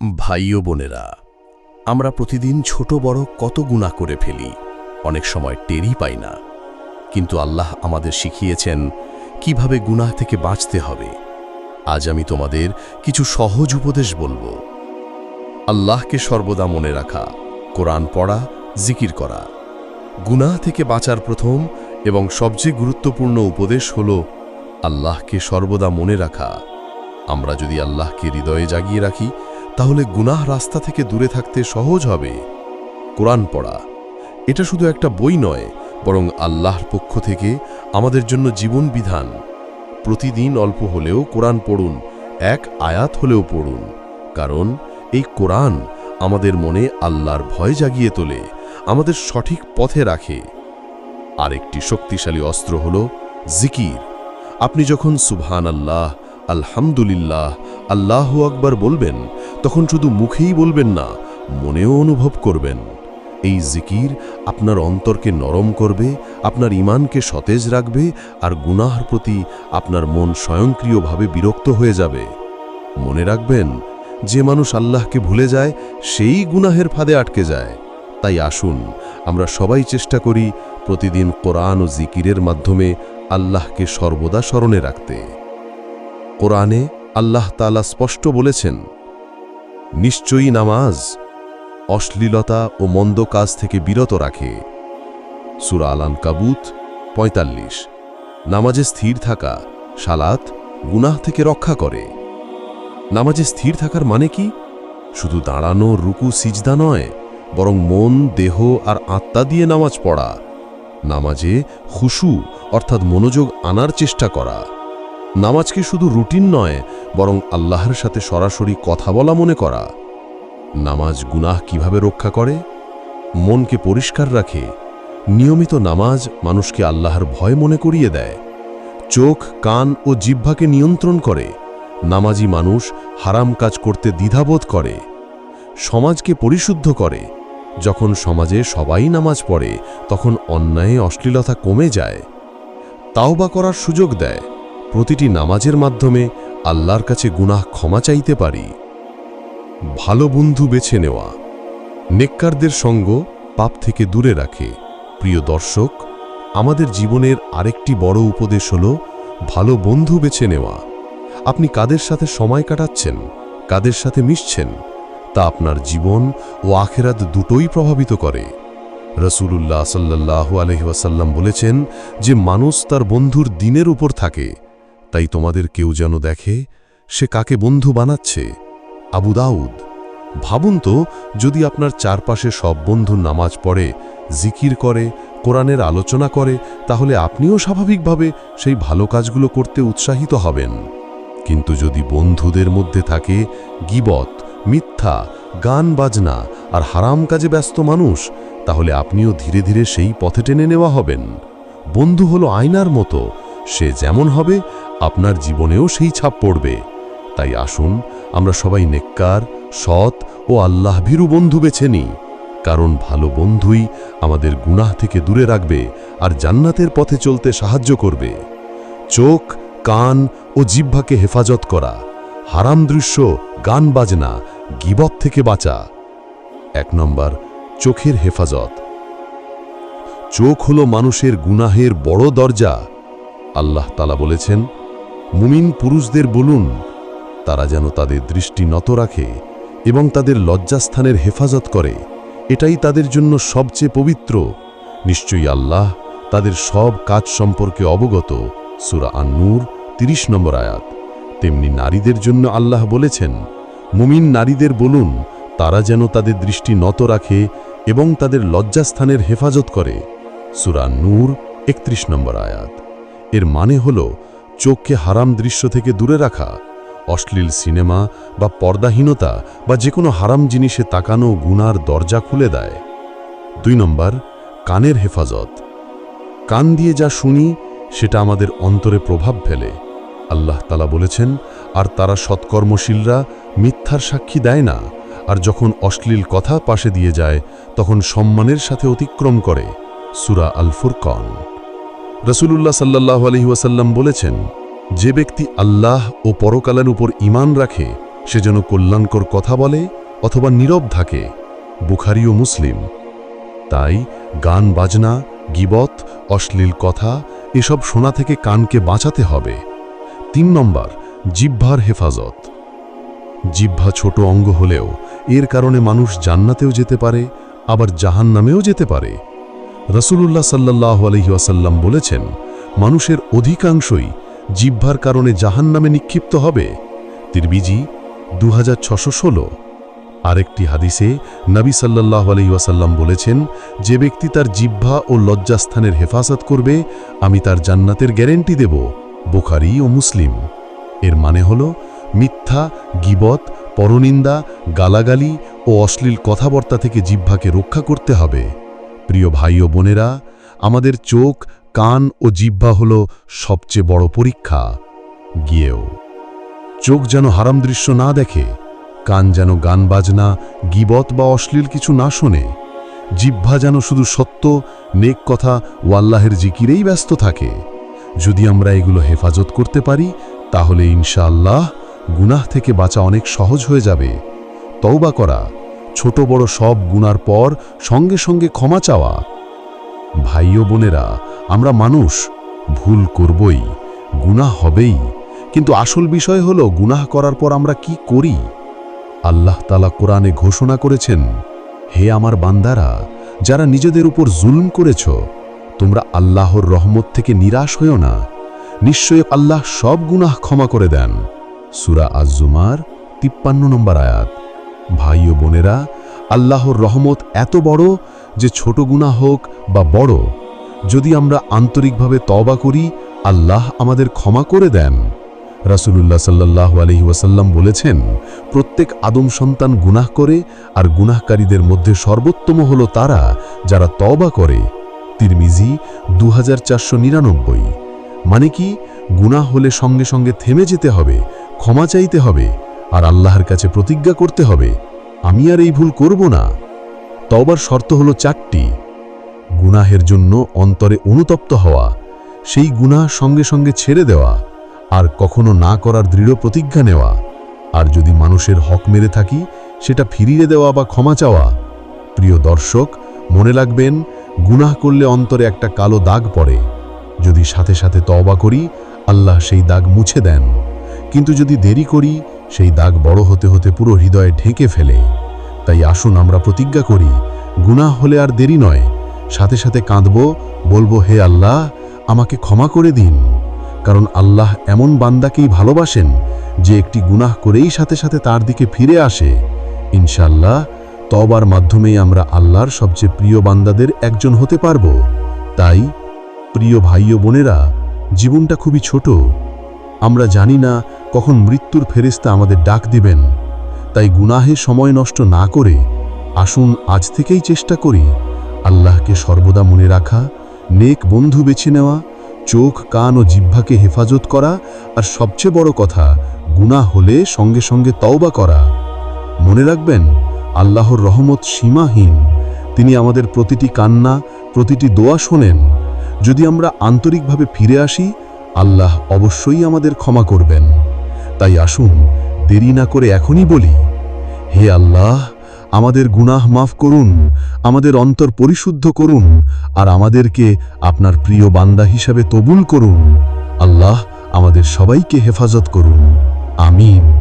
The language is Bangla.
ভাই বোনেরা, আমরা প্রতিদিন ছোট বড় কত গুণা করে ফেলি, অনেক সময় টেরই পাই না। কিন্তু আল্লাহ আমাদের শিখিয়েছেন কীভাবে গুনাহ থেকে বাঁচতে হবে। আজ আমি তোমাদের কিছু সহজ উপদেশ বলব। আল্লাহকে সর্বদা মনে রাখা, কোরআন পড়া, জিকির করা। গুনাহ থেকে বাঁচার প্রথম এবং সবচেয়ে গুরুত্বপূর্ণ উপদেশ হল, আল্লাহকে সর্বদা মনে রাখা। আমরা যদি আল্লাহকে হৃদয়ে জাগিয়ে রাখি তাহলে গুনাহ রাস্তা থেকে দূরে থাকতে সহজ হবে। কোরআন পড়া, এটা শুধু একটা বই নয়, বরং আল্লাহর পক্ষ থেকে আমাদের জন্য জীবন বিধান। প্রতিদিন অল্প হলেও কোরআন পড়ুন, এক আয়াত হলেও পড়ুন, কারণ এই কোরআন আমাদের মনে আল্লাহর ভয় জাগিয়ে তোলে, আমাদের সঠিক পথে রাখে। আরেকটি শক্তিশালী অস্ত্র হল জিকির। আপনি যখন সুবহান আল্লাহ আলহামদুলিল্লাহ আল্লাহ আকবার বলবেন, তখন শুধু মুখেই বলবেন না, মনেও অনুভব করবেন। এই জিকির আপনার অন্তরকে নরম করবে, আপনার ইমানকে সতেজ রাখবে আর গুনাহর প্রতি আপনার মন স্বয়ংক্রিয়ভাবে বিরক্ত হয়ে যাবে। মনে রাখবেন, যে মানুষ আল্লাহকে ভুলে যায়, সেই গুনাহের ফাঁদে আটকে যায়। তাই আসুন, আমরা সবাই চেষ্টা করি প্রতিদিন কোরআন ও জিকিরের মাধ্যমে আল্লাহকে সর্বদা স্মরণে রাখতে। কোরআনে আল্লাহ তালা স্পষ্ট বলেছেন, নিশ্চয়ই নামাজ অশ্লীলতা ও মন্দ কাজ থেকে বিরত রাখে। সুরা আলান কাবুত পঁয়তাল্লিশ। নামাজে স্থির থাকা সালাত গুনাহ থেকে রক্ষা করে। নামাজে স্থির থাকার মানে কি? শুধু দাঁড়ানো, রুকু, সিজদা নয়, বরং মন, দেহ আর আত্মা দিয়ে নামাজ পড়া। নামাজে খুশু অর্থাৎ মনোযোগ আনার চেষ্টা করা। নামাজকে শুধু রুটিন নয়, বরং আল্লাহর সাথে সরাসরি কথা বলা মনে করা। নামাজ গুনাহ কীভাবে রক্ষা করে? মনকে পরিষ্কার রাখে। নিয়মিত নামাজ মানুষকে আল্লাহর ভয় মনে করিয়ে দেয়। চোখ, কান ও জিহ্বাকে নিয়ন্ত্রণ করে। নামাজি মানুষ হারাম কাজ করতে দ্বিধাবোধ করে। সমাজকে পরিশুদ্ধ করে। যখন সমাজে সবাই নামাজ পড়ে, তখন অন্যায় অশ্লীলতা কমে যায়। তাওবা করার সুযোগ দেয়। প্রতিটি নামাজের মাধ্যমে আল্লাহর কাছে গুনাহ ক্ষমা চাইতে পারি। ভালো বন্ধু বেছে নেওয়া। নেককারদের সঙ্গ পাপ থেকে দূরে রাখে। প্রিয় দর্শক, আমাদের জীবনের আরেকটি বড় উপদেশ হল ভালো বন্ধু বেছে নেওয়া। আপনি কাদের সাথে সময় কাটাচ্ছেন, কাদের সাথে মিশছেন, তা আপনার জীবন ও আখেরাত দুটোই প্রভাবিত করে। রসুলুল্লাহ সাল্লাহু আলহিহাসাল্লাম বলেছেন যে, মানুষ তার বন্ধুর দিনের উপর থাকে তাই তোমাদের কেউ যেন দেখে, সে কাকে বন্ধু বানাচ্ছে? আবু দাউদ, ভাবুন তো, যদি আপনার চারপাশে সব বন্ধু নামাজ পড়ে, জিকির করে, কোরআনের আলোচনা করে, তাহলে আপনিও স্বাভাবিকভাবে সেই ভালো কাজগুলো করতে উৎসাহিত হবেন। কিন্তু যদি বন্ধুদের মধ্যে থাকে গিবত, মিথ্যা, গান বাজনা আর হারাম কাজে ব্যস্ত মানুষ, তাহলে আপনিও ধীরে ধীরে সেই পথে টেনে নেওয়া হবেন। বন্ধু হলো আয়নার মতো সে যেমন হবে, আপনার জীবনেও সেই ছাপ পড়বে। তাই আসুন, আমরা সবাই নেককার, সৎ ও আল্লাহভীরু বন্ধু বেছে নিই। কারণ ভালো বন্ধুই আমাদের গুনাহ থেকে দূরে রাখবে আর জান্নাতের পথে চলতে সাহায্য করবে। চোখ, কান ও জিহ্বাকে হেফাজত করা, হারাম দৃশ্য, গান বাজনা, গিবত থেকে বাঁচা। এক নম্বর, চোখের হেফাজত। চোখ হলো মানুষের গুনাহের বড় দরজা। আল্লাহ তালা বলেছেন, মুমিন পুরুষদের বলুন, তারা যেন তাদের দৃষ্টি নত রাখে এবং তাদের লজ্জাস্থানের হেফাজত করে। এটাই তাদের জন্য সবচেয়ে পবিত্র। নিশ্চয়ই আল্লাহ তাদের সব কাজ সম্পর্কে অবগত, সুরা আন্নুর ৩০ নম্বর আয়াত। তেমনি নারীদের জন্য আল্লাহ বলেছেন, মুমিন নারীদের বলুন, তারা যেন তাদের দৃষ্টি নত রাখে এবং তাদের লজ্জাস্থানের হেফাজত করে। সুরা নূর একত্রিশ নম্বর আয়াত। এর মানে হল চোখকে হারাম দৃশ্য থেকে দূরে রাখা, অশ্লীল সিনেমা বা পর্দাহীনতা বা যে কোনো হারাম জিনিসে তাকানো গুনার দরজা খুলে দেয়। দুই নম্বর, কানের হেফাজত। কান দিয়ে যা শুনি, সেটা আমাদের অন্তরে প্রভাব ফেলে। আল্লাহ তালা বলেছেন, আর তারা সৎকর্মশীলরা মিথ্যার সাক্ষী দেয় না, আর যখন অশ্লীল কথা পাশে দিয়ে যায়, তখন সম্মানের সাথে অতিক্রম করে। সুরা আল ফুরকন রসুলুল্লাহ সাল্লাহ আলহি ওয়াসাল্লাম বলেছেন, যে ব্যক্তি আল্লাহ ও পরকালের উপর ইমান রাখে, সে যেন কল্যাণকর কথা বলে অথবা নীরব থাকে। বুখারি ও মুসলিম। তাই গান বাজনা, গিবত, অশ্লীল কথা, এসব শোনা থেকে কানকে বাঁচাতে হবে। তিন নম্বর, জিহ্বার হেফাজত। জিহ্বা ছোট অঙ্গ হলেও এর কারণে মানুষ জান্নাতেও যেতে পারে, আবার জাহান্নামেও যেতে পারে। রসুলুল্লাহ সাল্লাহ আলহিহাসাল্লাম বলেছেন, মানুষের অধিকাংশই জিহ্বার কারণে জাহান্নামে নিক্ষিপ্ত হবে। তিরবিজি দু হাজার আরেকটি হাদিসে নবী সাল্লাহ আলহিহাসাল্লাম বলেছেন, যে ব্যক্তি তার জিহ্বা ও লজ্জাস্থানের হেফাজত করবে, আমি তার জান্নাতের গ্যারেন্টি দেব। বোখারি ও মুসলিম। এর মানে হল, মিথ্যা, গিবত, পরনিন্দা, গালাগালি ও অশ্লীল কথাবার্তা থেকে জিহ্বাকে রক্ষা করতে হবে। প্রিয় ভাই ও বোনেরা, আমাদের চোখ, কান ও জিহ্বা হল সবচেয়ে বড় পরীক্ষা। গিয়েও, চোখ যেন হারাম দৃশ্য না দেখে, কান যেন গান বাজনা, গিবত বা অশ্লীল কিছু না শোনে, জিহ্বা যেন শুধু সত্য, নেক কথা ও আল্লাহের জিকিরেই ব্যস্ত থাকে। যদি আমরা এগুলো হেফাজত করতে পারি, তাহলে ইনশাআল্লাহ গুনাহ থেকে বাঁচা অনেক সহজ হয়ে যাবে। তওবা করা ছোট বড় সব গুনার পর সঙ্গে সঙ্গে ক্ষমা চাওয়া। ভাই বোনেরা, আমরা মানুষ, ভুল করবই, গুনাহ হবেই। কিন্তু আসল বিষয় হলো, গুনাহ করার পর আমরা কি করি? আল্লাহ তালা কোরআনে ঘোষণা করেছেন, হে আমার বান্দারা, যারা নিজেদের উপর জুলুম করেছ, তোমরা আল্লাহর রহমত থেকে নিরাশ হইও না। নিশ্চয় আল্লাহ সব গুনাহ ক্ষমা করে দেন। সুরা আজুমার তিপ্পান্ন নম্বর আয়াত। ভাই ও বোনেরা, আল্লাহর রহমত এত বড় যে ছোট গুনাহ হোক বা বড়, যদি আমরা আন্তরিকভাবে তওবা করি, আল্লাহ আমাদের ক্ষমা করে দেন। রাসূলুল্লাহ সাল্লাল্লাহু আলাইহি ওয়াসাল্লাম বলেছেন, প্রত্যেক আদম সন্তান গুনাহ করে আর গুনাহকারীদের মধ্যে সর্বোত্তম হলো তারা যারা তওবা করে। তিরমিজি দু মানে কি? গুনাহ হলে সঙ্গে সঙ্গে থেমে যেতে হবে, ক্ষমা চাইতে হবে। আর আল্লাহর কাছে প্রতিজ্ঞা করতে হবে, আমি আর এই ভুল করব না। তওবার শর্ত হলো চারটি। গুনাহের জন্য অন্তরে অনুতপ্ত হওয়া, সেই গুনাহ সঙ্গে সঙ্গে ছেড়ে দেওয়া, আর কখনো না করার দৃঢ় প্রতিজ্ঞা নেওয়া। আর যদি মানুষের হক মেরে থাকি, সেটা ফিরিয়ে দেওয়া বা ক্ষমা চাওয়া। প্রিয় দর্শক, মনে রাখবেন, গুনাহ করলে অন্তরে একটা কালো দাগ পড়ে। যদি সাথে সাথে তওবা করি, আল্লাহ সেই দাগ মুছে দেন। কিন্তু যদি দেরি করি সেই দাগ বড় হতে হতে পুরো হৃদয়ে ঢেকে ফেলে। তাই আসুন আমরা প্রতিজ্ঞা করি, গুনাহ হলে আর দেরি নয়। সাথে সাথে কাঁদব, বলব, হে আল্লাহ, আমাকে ক্ষমা করে দিন। কারণ আল্লাহ এমন বান্দাকেই ভালোবাসেন, যে একটি গুনাহ করেই সাথে সাথে তার দিকে ফিরে আসে। ইনশাল্লাহ তবার মাধ্যমেই আমরা আল্লাহর সবচেয়ে প্রিয় বান্দাদের একজন হতে পারব। তাই, প্রিয় ভাই বোনেরা, জীবনটা খুবই ছোট। আমরা জানি না কখন মৃত্যুর ফেরেস্তা আমাদের ডাক দিবেন। তাই গুনাহে সময় নষ্ট না করে আসুন আজ থেকেই চেষ্টা করি আল্লাহকে সর্বদা মনে রাখা, নেক বন্ধু বেছে নেওয়া, চোখ, কান ও জিহ্বাকে হেফাজত করা আর সবচেয়ে বড় কথা, গুনাহ হলে সঙ্গে সঙ্গে তওবা করা। মনে রাখবেন, আল্লাহর রহমত সীমাহীন। তিনি আমাদের প্রতিটি কান্না, প্রতিটি দোয়া শোনেন। যদি আমরা আন্তরিকভাবে ফিরে আসি আল্লাহ অবশ্যই আমাদের ক্ষমা করবেন। তাই আসুন, দেরি না করে এখনই বলি, হে আল্লাহ, আমাদের গুনাহ মাফ করুন, আমাদের অন্তর পরিশুদ্ধ করুন, আর আমাদেরকে আপনার প্রিয় বান্দা হিসাবে তবুল করুন। আল্লাহ আমাদের সবাইকে হেফাজত করুন। আমিন।